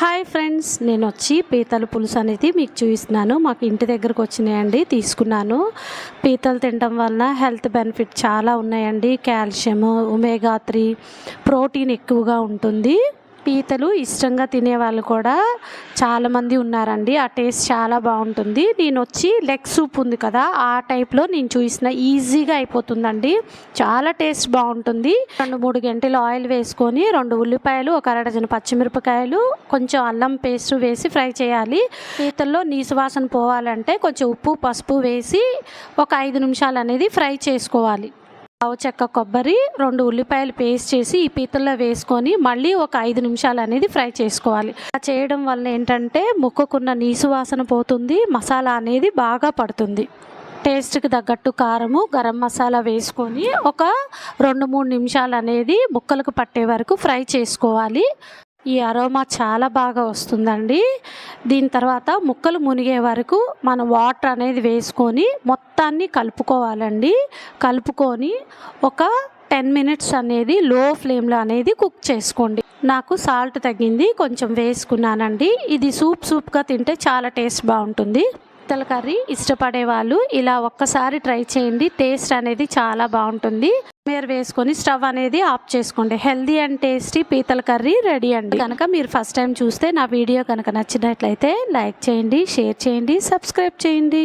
Hi friends నేను వచ్చి పీతల పులుసు అనేది మీకు చూపిస్తున్నాను. మాకు ఇంటి దగ్గరకు వచ్చినాయండి తీసుకున్నాను. పీతలు తినడం వలన హెల్త్ బెనిఫిట్ చాలా ఉన్నాయండి. కాల్షియం ఒమేగా త్రీ ప్రోటీన్ ఎక్కువగా ఉంటుంది. పీతలు ఇష్టంగా తినే వాళ్ళు కూడా చాలామంది ఉన్నారండి. ఆ టేస్ట్ చాలా బాగుంటుంది. నేను వచ్చి లెగ్ సూప్ ఉంది కదా ఆ టైప్లో నేను చూసిన. ఈజీగా అయిపోతుందండి. చాలా టేస్ట్ బాగుంటుంది. రెండు మూడు గంటలు ఆయిల్ వేసుకొని రెండు ఉల్లిపాయలు ఒక అరడజన పచ్చిమిరపకాయలు కొంచెం అల్లం పేస్ట్ వేసి ఫ్రై చేయాలి. పీతల్లో నీసు వాసన పోవాలంటే కొంచెం ఉప్పు పసుపు వేసి ఒక ఐదు నిమిషాలు అనేది ఫ్రై చేసుకోవాలి. ఆవు చెక్క కొబ్బరి రెండు ఉల్లిపాయలు పేస్ట్ చేసి ఈ పీతల్లో వేసుకొని మళ్ళీ ఒక ఐదు నిమిషాలు అనేది ఫ్రై చేసుకోవాలి. అలా చేయడం వల్ల ఏంటంటే ముక్కకున్న నీసు వాసన పోతుంది మసాలా అనేది బాగా పడుతుంది. టేస్ట్కి తగ్గట్టు కారము గరం మసాలా వేసుకొని ఒక రెండు మూడు నిమిషాలు అనేది ముక్కలకు పట్టే వరకు ఫ్రై చేసుకోవాలి. ఈ అరోమా చాలా బాగా వస్తుందండి. దీని తర్వాత ముక్కలు మునిగే వరకు మనం వాటర్ అనేది వేసుకొని మొత్తాన్ని కలుపుకోవాలండి. కలుపుకొని ఒక టెన్ మినిట్స్ అనేది లో ఫ్లేమ్లో అనేది కుక్ చేసుకోండి. నాకు సాల్ట్ తగ్గింది కొంచెం వేసుకున్నానండి. ఇది సూప్ సూప్గా తింటే చాలా టేస్ట్ బాగుంటుంది. పీతల కర్రీ ఇష్టపడే వాళ్ళు ఇలా ఒక్కసారి ట్రై చేయండి. టేస్ట్ అనేది చాలా బాగుంటుంది. మీరు వేసుకొని స్టవ్ అనేది ఆఫ్ చేసుకోండి. హెల్దీ అండ్ టేస్టీ పీతల కర్రీ రెడీ అండి. కనుక మీరు ఫస్ట్ టైం చూస్తే నా వీడియో కనుక నచ్చినట్లయితే లైక్ చేయండి షేర్ చేయండి సబ్స్క్రైబ్ చేయండి.